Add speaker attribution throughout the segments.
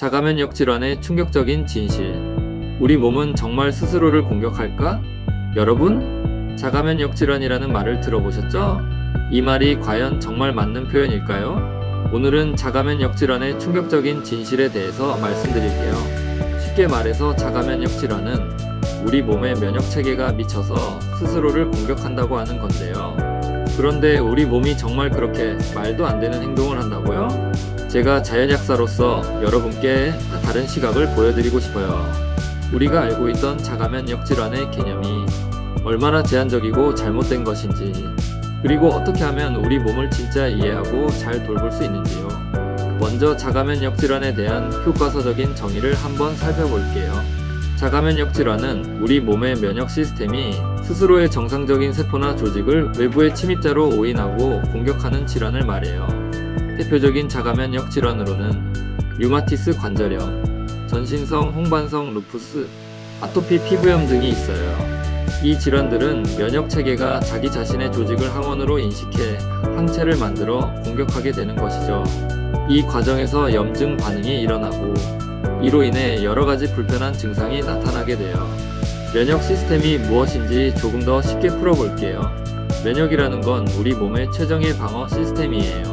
Speaker 1: 자가면역 질환의 충격적인 진실. 우리 몸은 정말 스스로를 공격할까? 여러분, 자가면역 질환이라는 말을 들어보셨죠? 이 말이 과연 정말 맞는 표현일까요? 오늘은 자가면역 질환의 충격적인 진실에 대해서 말씀드릴게요. 쉽게 말해서 자가면역 질환은 우리 몸의 면역 체계가 미쳐서 스스로를 공격한다고 하는 건데요. 그런데 우리 몸이 정말 그렇게 말도 안 되는 행동을 한다고요? 제가 자연약사로서 여러분께 다른 시각을 보여드리고 싶어요. 우리가 알고 있던 자가면역 질환의 개념이 얼마나 제한적이고 잘못된 것인지, 그리고 어떻게 하면 우리 몸을 진짜 이해하고 잘 돌볼 수 있는지요. 먼저 자가면역 질환에 대한 교과서적인 정의를 한번 살펴볼게요. 자가면역 질환은 우리 몸의 면역 시스템이 스스로의 정상적인 세포나 조직을 외부의 침입자로 오인하고 공격하는 질환을 말해요. 대표적인 자가면역 질환으로는 류마티스 관절염, 전신성 홍반성 루푸스, 아토피 피부염 등이 있어요. 이 질환들은 면역 체계가 자기 자신의 조직을 항원으로 인식해 항체를 만들어 공격하게 되는 것이죠. 이 과정에서 염증 반응이 일어나고 이로 인해 여러 가지 불편한 증상이 나타나게 돼요. 면역 시스템이 무엇인지 조금 더 쉽게 풀어볼게요. 면역이라는 건 우리 몸의 최정의 방어 시스템이에요.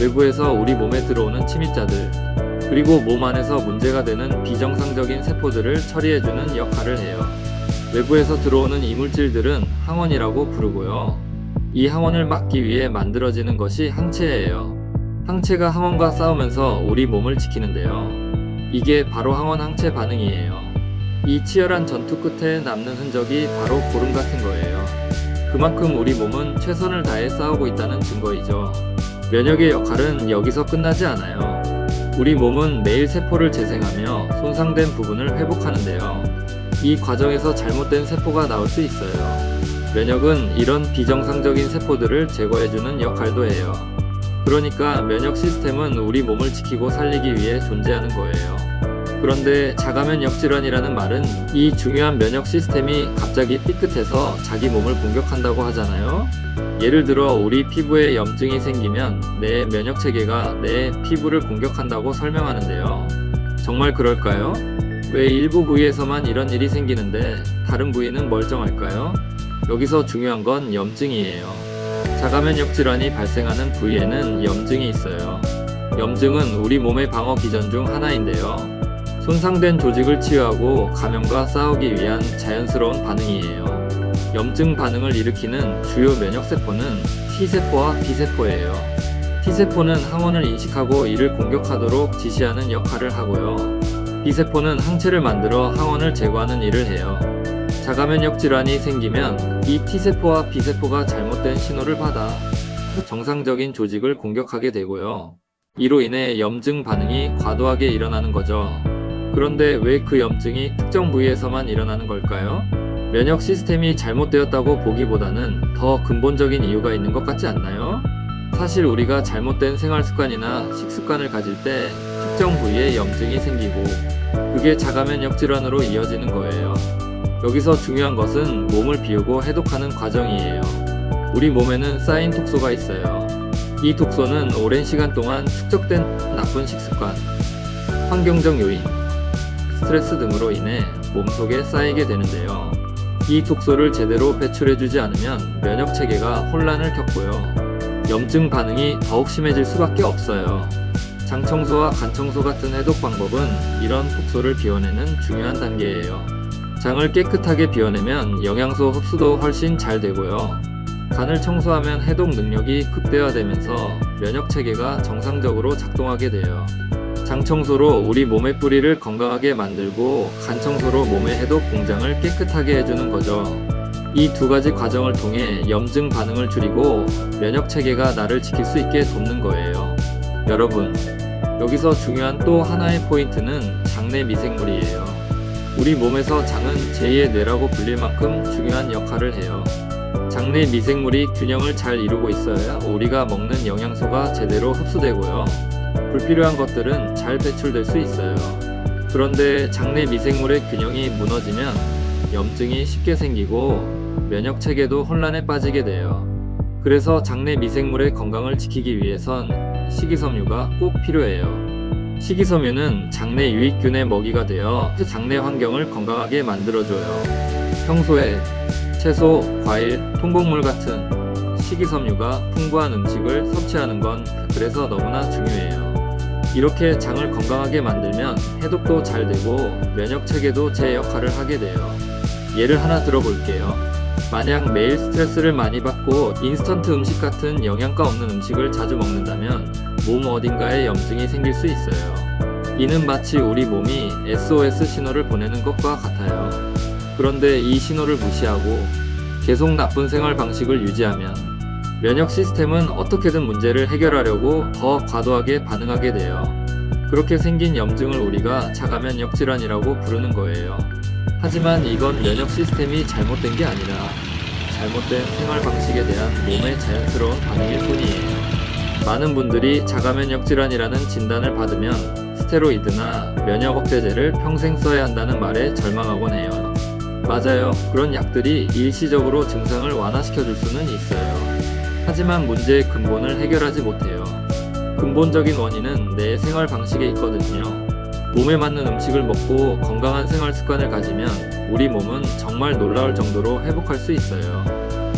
Speaker 1: 외부에서 우리 몸에 들어오는 침입자들, 그리고 몸 안에서 문제가 되는 비정상적인 세포들을 처리해주는 역할을 해요. 외부에서 들어오는 이물질들은 항원이라고 부르고요. 이 항원을 막기 위해 만들어지는 것이 항체예요. 항체가 항원과 싸우면서 우리 몸을 지키는데요. 이게 바로 항원 항체 반응이에요. 이 치열한 전투 끝에 남는 흔적이 바로 고름 같은 거예요. 그만큼 우리 몸은 최선을 다해 싸우고 있다는 증거이죠. 면역의 역할은 여기서 끝나지 않아요. 우리 몸은 매일 세포를 재생하며 손상된 부분을 회복하는데요. 이 과정에서 잘못된 세포가 나올 수 있어요. 면역은 이런 비정상적인 세포들을 제거해주는 역할도 해요. 그러니까 면역 시스템은 우리 몸을 지키고 살리기 위해 존재하는 거예요. 그런데 자가면 역 질환이라는 말은 이 중요한 면역 시스템이 갑자기 삐끗해서 자기 몸을 공격한다고 하잖아요. 예를 들어 우리 피부에 염증이 생기면 내 면역 체계가 내 피부를 공격한다고 설명하는데요. 정말 그럴까요? 왜 일부 부위에서만 이런 일이 생기는데 다른 부위는 멀쩡할까요? 여기서 중요한 건 염증이에요. 자가면역 질환이 발생하는 부위에는 염증이 있어요. 염증은 우리 몸의 방어 기전 중 하나인데요. 손상된 조직을 치유하고 감염과 싸우기 위한 자연스러운 반응이에요. 염증 반응을 일으키는 주요 면역세포는 T세포와 B세포예요. T세포는 항원을 인식하고 이를 공격하도록 지시하는 역할을 하고요. B세포는 항체를 만들어 항원을 제거하는 일을 해요. 자가면역 질환이 생기면 이 T세포와 B세포가 잘못된 신호를 받아 정상적인 조직을 공격하게 되고요. 이로 인해 염증 반응이 과도하게 일어나는 거죠. 그런데 왜 그 염증이 특정 부위에서만 일어나는 걸까요? 면역 시스템이 잘못되었다고 보기보다는 더 근본적인 이유가 있는 것 같지 않나요? 사실 우리가 잘못된 생활 습관이나 식습관을 가질 때 특정 부위에 염증이 생기고 그게 자가면역 질환으로 이어지는 거예요. 여기서 중요한 것은 몸을 비우고 해독하는 과정이에요. 우리 몸에는 쌓인 독소가 있어요. 이 독소는 오랜 시간 동안 축적된 나쁜 식습관, 환경적 요인, 스트레스 등으로 인해 몸속에 쌓이게 되는데요. 이 독소를 제대로 배출해주지 않으면 면역 체계가 혼란을 겪고요. 염증 반응이 더욱 심해질 수밖에 없어요. 장 청소와 간 청소 같은 해독 방법은 이런 독소를 비워내는 중요한 단계예요. 장을 깨끗하게 비워내면 영양소 흡수도 훨씬 잘 되고요. 간을 청소하면 해독 능력이 극대화되면서 면역 체계가 정상적으로 작동하게 돼요. 장 청소로 우리 몸의 뿌리를 건강하게 만들고 간 청소로 몸의 해독 공장을 깨끗하게 해주는 거죠. 이 두 가지 과정을 통해 염증 반응을 줄이고 면역 체계가 나를 지킬 수 있게 돕는 거예요. 여러분, 여기서 중요한 또 하나의 포인트는 장내 미생물이에요. 우리 몸에서 장은 제2의 뇌라고 불릴 만큼 중요한 역할을 해요. 장내 미생물이 균형을 잘 이루고 있어야 우리가 먹는 영양소가 제대로 흡수되고요. 불필요한 것들은 잘 배출될 수 있어요. 그런데 장내 미생물의 균형이 무너지면 염증이 쉽게 생기고 면역 체계도 혼란에 빠지게 돼요. 그래서 장내 미생물의 건강을 지키기 위해선 식이섬유가 꼭 필요해요. 식이섬유는 장내 유익균의 먹이가 되어 장내 환경을 건강하게 만들어줘요. 평소에 채소, 과일, 통곡물 같은 식이섬유가 풍부한 음식을 섭취하는 건 그래서 너무나 중요해요. 이렇게 장을 건강하게 만들면 해독도 잘 되고 면역 체계도 제 역할을 하게 돼요. 예를 하나 들어볼게요. 만약 매일 스트레스를 많이 받고 인스턴트 음식 같은 영양가 없는 음식을 자주 먹는다면 몸 어딘가에 염증이 생길 수 있어요. 이는 마치 우리 몸이 SOS 신호를 보내는 것과 같아요. 그런데 이 신호를 무시하고 계속 나쁜 생활 방식을 유지하면 면역 시스템은 어떻게든 문제를 해결하려고 더 과도하게 반응하게 돼요. 그렇게 생긴 염증을 우리가 자가면역 질환이라고 부르는 거예요. 하지만 이건 면역 시스템이 잘못된 게 아니라 잘못된 생활 방식에 대한 몸의 자연스러운 반응일 뿐이에요. 많은 분들이 자가면역 질환이라는 진단을 받으면 스테로이드나 면역 억제제를 평생 써야 한다는 말에 절망하곤 해요. 맞아요. 그런 약들이 일시적으로 증상을 완화시켜 줄 수는 있어요. 하지만 문제의 근본을 해결하지 못해요. 근본적인 원인은 내 생활 방식에 있거든요. 몸에 맞는 음식을 먹고 건강한 생활 습관을 가지면 우리 몸은 정말 놀라울 정도로 회복할 수 있어요.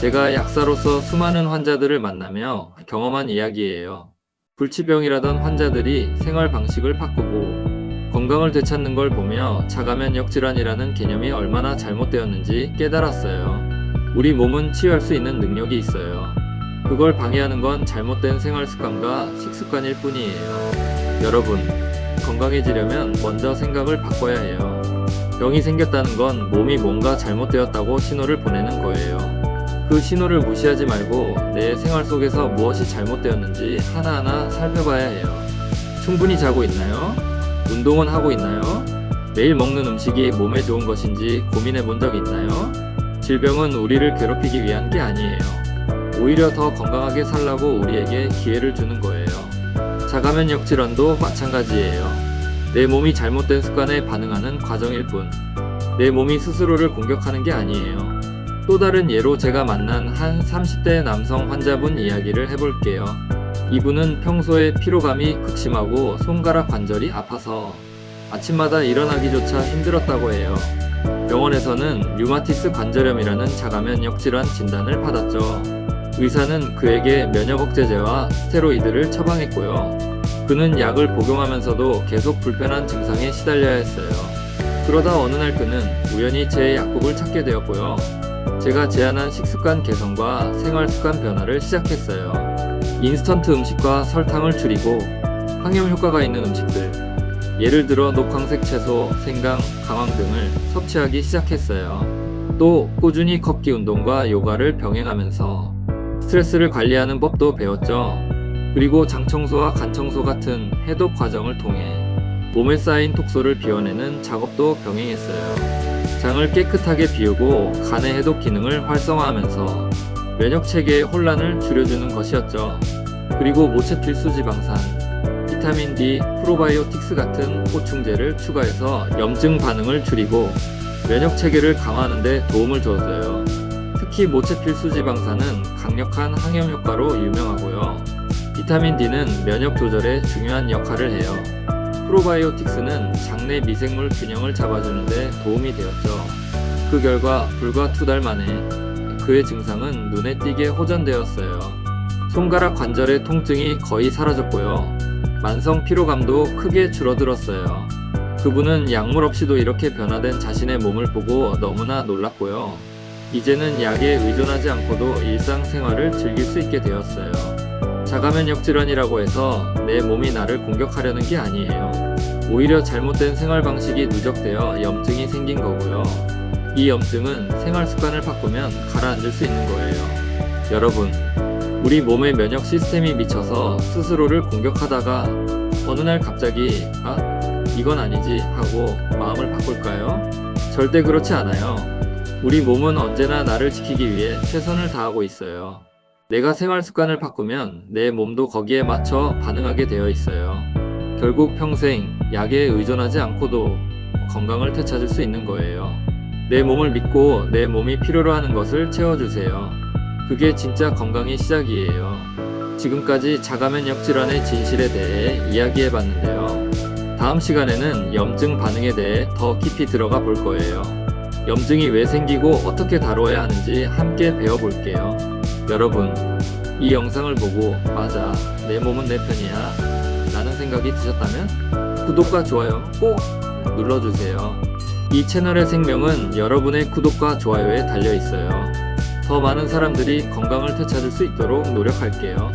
Speaker 1: 제가 약사로서 수많은 환자들을 만나며 경험한 이야기예요. 불치병이라던 환자들이 생활 방식을 바꾸고 건강을 되찾는 걸 보며 자가면 역 질환이라는 개념이 얼마나 잘못되었는지 깨달았어요. 우리 몸은 치유할 수 있는 능력이 있어요. 그걸 방해하는 건 잘못된 생활 습관과 식습관일 뿐이에요. 여러분, 건강해지려면 먼저 생각을 바꿔야 해요. 병이 생겼다는 건 몸이 뭔가 잘못되었다고 신호를 보내는 거예요. 그 신호를 무시하지 말고 내 생활 속에서 무엇이 잘못되었는지 하나하나 살펴봐야 해요. 충분히 자고 있나요? 운동은 하고 있나요? 매일 먹는 음식이 몸에 좋은 것인지 고민해 본 적 있나요? 질병은 우리를 괴롭히기 위한 게 아니에요. 오히려 더 건강하게 살라고 우리에게 기회를 주는 거예요. 자가면 역 질환도 마찬가지예요. 내 몸이 잘못된 습관에 반응하는 과정일 뿐. 내 몸이 스스로를 공격하는 게 아니에요. 또 다른 예로 제가 만난 한 30대 남성 환자분 이야기를 해볼게요. 이분은 평소에 피로감이 극심하고 손가락 관절이 아파서 아침마다 일어나기조차 힘들었다고 해요. 병원에서는 류마티스 관절염이라는 자가면 역 질환 진단을 받았죠. 의사는 그에게 면역 억제제와 스테로이드를 처방했고요. 그는 약을 복용하면서도 계속 불편한 증상에 시달려야 했어요. 그러다 어느 날 그는 우연히 제 약국을 찾게 되었고요. 제가 제안한 식습관 개선과 생활 습관 변화를 시작했어요. 인스턴트 음식과 설탕을 줄이고 항염 효과가 있는 음식들, 예를 들어 녹황색 채소, 생강, 강황 등을 섭취하기 시작했어요. 또 꾸준히 걷기 운동과 요가를 병행하면서 스트레스를 관리하는 법도 배웠죠. 그리고 장청소와 간청소 같은 해독 과정을 통해 몸에 쌓인 독소를 비워내는 작업도 병행했어요. 장을 깨끗하게 비우고 간의 해독 기능을 활성화하면서 면역 체계의 혼란을 줄여주는 것이었죠. 그리고 모체 필수 지방산, 비타민 D, 프로바이오틱스 같은 보충제를 추가해서 염증 반응을 줄이고 면역 체계를 강화하는 데 도움을 주었어요. 특히 모체 필수 지방산은 강력한 항염 효과로 유명하고요. 비타민 D는 면역 조절에 중요한 역할을 해요. 프로바이오틱스는 장내 미생물 균형을 잡아주는데 도움이 되었죠. 그 결과 불과 두 달 만에 그의 증상은 눈에 띄게 호전되었어요. 손가락 관절의 통증이 거의 사라졌고요. 만성 피로감도 크게 줄어들었어요. 그분은 약물 없이도 이렇게 변화된 자신의 몸을 보고 너무나 놀랐고요. 이제는 약에 의존하지 않고도 일상생활을 즐길 수 있게 되었어요. 자가면역 질환이라고 해서 내 몸이 나를 공격하려는 게 아니에요. 오히려 잘못된 생활 방식이 누적되어 염증이 생긴 거고요. 이 염증은 생활 습관을 바꾸면 가라앉을 수 있는 거예요. 여러분, 우리 몸의 면역 시스템이 미쳐서 스스로를 공격하다가 어느 날 갑자기 아, 이건 아니지 하고 마음을 바꿀까요? 절대 그렇지 않아요. 우리 몸은 언제나 나를 지키기 위해 최선을 다하고 있어요. 내가 생활 습관을 바꾸면 내 몸도 거기에 맞춰 반응하게 되어 있어요. 결국 평생 약에 의존하지 않고도 건강을 되찾을 수 있는 거예요. 내 몸을 믿고 내 몸이 필요로 하는 것을 채워주세요. 그게 진짜 건강의 시작이에요. 지금까지 자가면역 질환의 진실에 대해 이야기해 봤는데요. 다음 시간에는 염증 반응에 대해 더 깊이 들어가 볼 거예요. 염증이 왜 생기고 어떻게 다뤄야 하는지 함께 배워볼게요. 여러분, 이 영상을 보고 맞아, 내 몸은 내 편이야 라는 생각이 드셨다면 구독과 좋아요 꼭 눌러주세요. 이 채널의 생명은 여러분의 구독과 좋아요에 달려 있어요. 더 많은 사람들이 건강을 되찾을 수 있도록 노력할게요.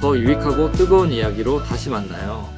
Speaker 1: 더 유익하고 뜨거운 이야기로 다시 만나요.